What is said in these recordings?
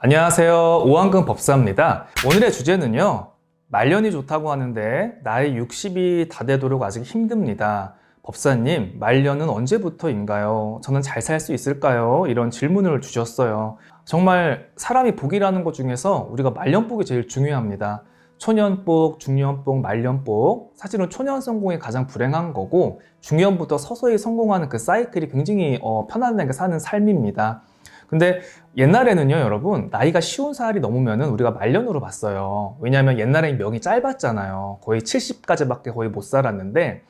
안녕하세요. 오한근 법사입니다. 오늘의 주제는요. 말년이 좋다고 하는데 나이 60이 다 되도록 아직 힘듭니다. 법사님, 말년은 언제부터인가요? 저는 잘 살 수 있을까요? 이런 질문을 주셨어요. 정말 사람이 복이라는 것 중에서 우리가 말년복이 제일 중요합니다. 초년복, 중년복, 말년복. 사실은 초년 성공이 가장 불행한 거고 중년부터 서서히 성공하는 그 사이클이 굉장히 어, 편안하게 사는 삶입니다. 근데 옛날에는요, 여러분, 나이가 쉬운 살이 넘으면은 우리가 말년으로 봤어요. 왜냐하면 옛날에는 명이 짧았잖아요. 거의 70까지밖에 거의 못 살았는데,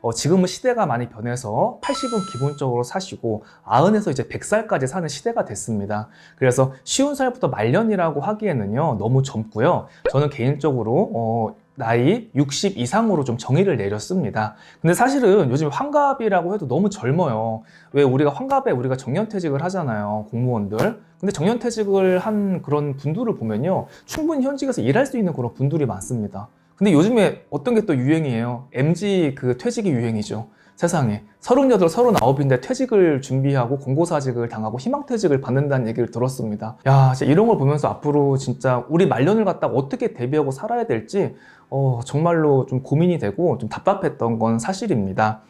어, 지금은 시대가 많이 변해서 80은 기본적으로 사시고 90에서 이제 100살까지 사는 시대가 됐습니다. 그래서 쉬운 살부터 말년이라고 하기에는요, 너무 젊고요. 저는 개인적으로 어, 나이 60 이상으로 좀 정의를 내렸습니다. 근데 사실은 요즘 환갑이라고 해도 너무 젊어요. 왜 우리가 환갑에 우리가 정년퇴직을 하잖아요. 공무원들. 근데 정년퇴직을 한 그런 분들을 보면요. 충분히 현직에서 일할 수 있는 그런 분들이 많습니다. 근데 요즘에 어떤 게 또 유행이에요. MG 그 퇴직이 유행이죠. 세상에. 38, 39인데 퇴직을 준비하고 공고사직을 당하고 희망퇴직을 받는다는 얘기를 들었습니다. 야, 진짜 이런 걸 보면서 앞으로 진짜 우리 말년을 갖다가 어떻게 대비하고 살아야 될지 어, 정말로 좀 고민이 되고 좀 답답했던 건 사실입니다.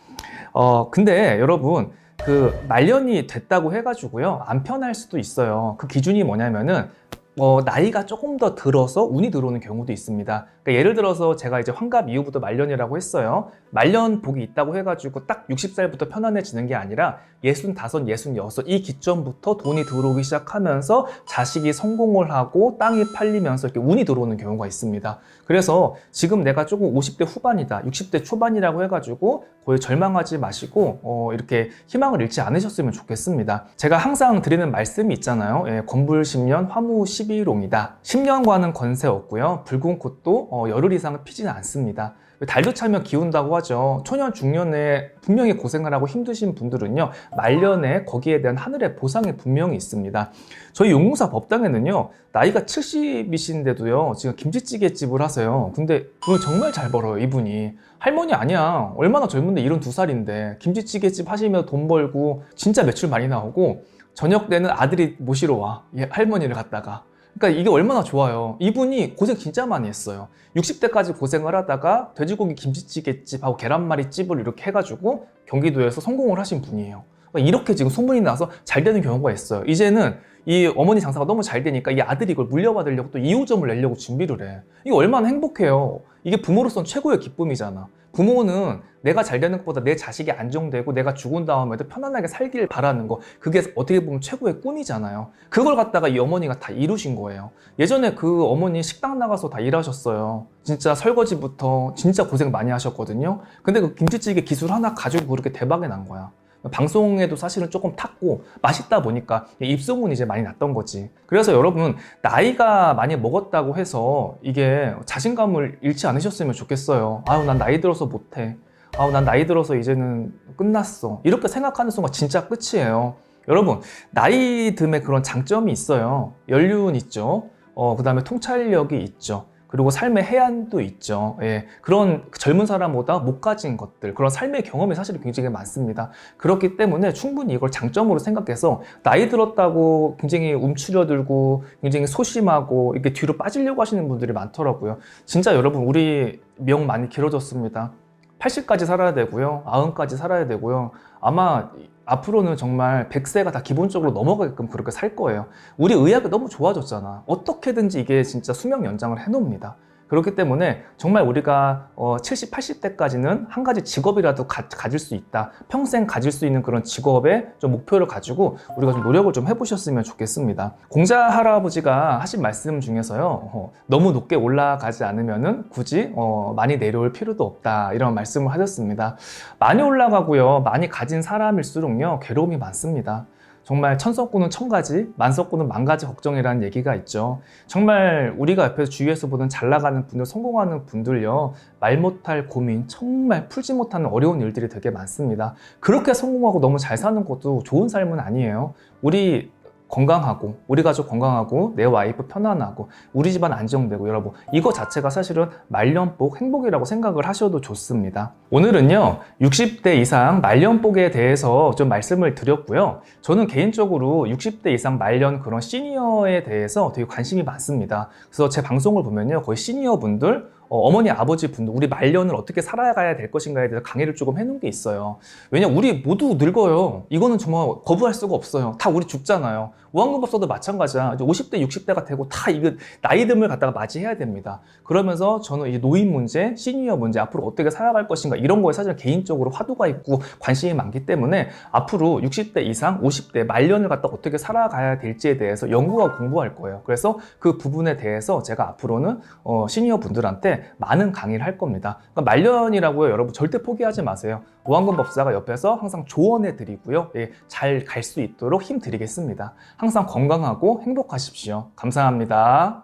어, 근데 여러분, 그 말년이 됐다고 해가지고요. 안 편할 수도 있어요. 그 기준이 뭐냐면은 어, 나이가 조금 더 들어서 운이 들어오는 경우도 있습니다. 그러니까 예를 들어서 제가 이제 환갑 이후부터 말년이라고 했어요. 말년 복이 있다고 해가지고 딱 60살부터 편안해지는 게 아니라 65, 66, 이 기점부터 돈이 들어오기 시작하면서 자식이 성공을 하고 땅이 팔리면서 이렇게 운이 들어오는 경우가 있습니다. 그래서 지금 내가 조금 50대 후반이다, 60대 초반이라고 해가지고 거의 절망하지 마시고 어, 이렇게 희망을 잃지 않으셨으면 좋겠습니다. 제가 항상 드리는 말씀이 있잖아요. 예, 건불 10년, 화무 11롱이다. 10년과는 권세 없고요. 붉은 꽃도 어, 열흘 이상은 피지는 않습니다. 달도 차면 기운다고 하죠. 초년, 중년에 분명히 고생을 하고 힘드신 분들은요, 말년에 거기에 대한 하늘의 보상이 분명히 있습니다. 저희 용무사 법당에는요, 나이가 70이신데도요, 지금 김치찌개 집을 하세요. 근데 돈을 정말 잘 벌어요, 이분이. 할머니 아니야. 얼마나 젊은데 72살인데, 김치찌개 집 하시면 돈 벌고, 진짜 매출 많이 나오고, 저녁 때는 아들이 모시러 와. 예, 할머니를 갖다가. 그러니까 이게 얼마나 좋아요. 이분이 고생 진짜 많이 했어요. 60대까지 고생을 하다가 돼지고기 김치찌개집 하고 계란말이 집을 이렇게 해가지고 경기도에서 성공을 하신 분이에요. 이렇게 지금 소문이 나서 잘 되는 경우가 있어요. 이제는 이 어머니 장사가 너무 잘 되니까 이 아들이 이걸 물려받으려고 또 2호점을 내려고 준비를 해. 이게 얼마나 행복해요. 이게 부모로서는 최고의 기쁨이잖아. 부모는 내가 잘 되는 것보다 내 자식이 안정되고 내가 죽은 다음에도 편안하게 살길 바라는 거 그게 어떻게 보면 최고의 꿈이잖아요 그걸 갖다가 이 어머니가 다 이루신 거예요 예전에 그 어머니 식당 나가서 다 일하셨어요 진짜 설거지부터 진짜 고생 많이 하셨거든요 근데 그 김치찌개 기술 하나 가지고 그렇게 대박이 난 거야 방송에도 사실은 조금 탔고 맛있다 보니까 입소문이 이제 많이 났던 거지. 그래서 여러분 나이가 많이 먹었다고 해서 이게 자신감을 잃지 않으셨으면 좋겠어요. 아유 난 나이 들어서 못해. 아우 난 나이 들어서 이제는 끝났어. 이렇게 생각하는 순간 진짜 끝이에요. 여러분 나이 듦에 그런 장점이 있어요. 연륜 있죠. 어, 그 다음에 통찰력이 있죠. 그리고 삶의 해안도 있죠. 예, 그런 젊은 사람보다 못 가진 것들, 그런 삶의 경험이 사실 굉장히 많습니다. 그렇기 때문에 충분히 이걸 장점으로 생각해서 나이 들었다고 굉장히 움츠려들고 굉장히 소심하고 이렇게 뒤로 빠지려고 하시는 분들이 많더라고요. 진짜 여러분 우리 명 많이 길어졌습니다. 80까지 살아야 되고요. 90까지 살아야 되고요. 아마 앞으로는 정말 100세가 다 기본적으로 넘어가게끔 그렇게 살 거예요. 우리 의학이 너무 좋아졌잖아. 어떻게든지 이게 진짜 수명 연장을 해놓습니다. 그렇기 때문에 정말 우리가 어 70, 80대까지는 한 가지 직업이라도 가, 가질 수 있다. 평생 가질 수 있는 그런 직업에 좀 목표를 가지고 우리가 좀 노력을 좀 해보셨으면 좋겠습니다. 공자 할아버지가 하신 말씀 중에서요. 어, 너무 높게 올라가지 않으면은 굳이 어, 많이 내려올 필요도 없다. 이런 말씀을 하셨습니다. 많이 올라가고요. 많이 가진 사람일수록요. 괴로움이 많습니다. 정말 천석구는 천가지, 만석구는 만가지 걱정이라는 얘기가 있죠. 정말 우리가 옆에서 주위에서 보는 잘 나가는 분들, 성공하는 분들요, 말 못할 고민, 정말 풀지 못하는 어려운 일들이 되게 많습니다. 그렇게 성공하고 너무 잘 사는 것도 좋은 삶은 아니에요. 우리 건강하고 우리 가족 건강하고 내 와이프 편안하고 우리 집안 안정되고 여러분 이거 자체가 사실은 말년복 행복이라고 생각을 하셔도 좋습니다. 오늘은요 60대 이상 말년복에 대해서 좀 말씀을 드렸고요. 저는 개인적으로 60대 이상 말년 그런 시니어에 대해서 되게 관심이 많습니다. 그래서 제 방송을 보면요 거의 시니어 분들 어, 머니 아버지 분들 우리 말년을 어떻게 살아가야 될 것인가에 대해서 강의를 조금 해놓은 게 있어요. 왜냐 우리 모두 늙어요. 이거는 정말 거부할 수가 없어요. 다 우리 죽잖아요. 우한근법서도 마찬가지야. 이제 50대, 60대가 되고 다 이거 나이듦을 갖다가 맞이해야 됩니다. 그러면서 저는 이 노인 문제, 시니어 문제 앞으로 어떻게 살아갈 것인가 이런 거에 사실 개인적으로 화두가 있고 관심이 많기 때문에 앞으로 60대 이상, 50대 말년을 갖다 어떻게 살아가야 될지에 대해서 연구와 공부할 거예요. 그래서 그 부분에 대해서 제가 앞으로는 어, 시니어 분들한테 많은 강의를 할 겁니다. 그러니까 말년이라고요, 여러분 절대 포기하지 마세요. 오한근 법사가 옆에서 항상 조언해 드리고요. 예, 잘 갈 수 있도록 힘 드리겠습니다. 항상 건강하고 행복하십시오. 감사합니다.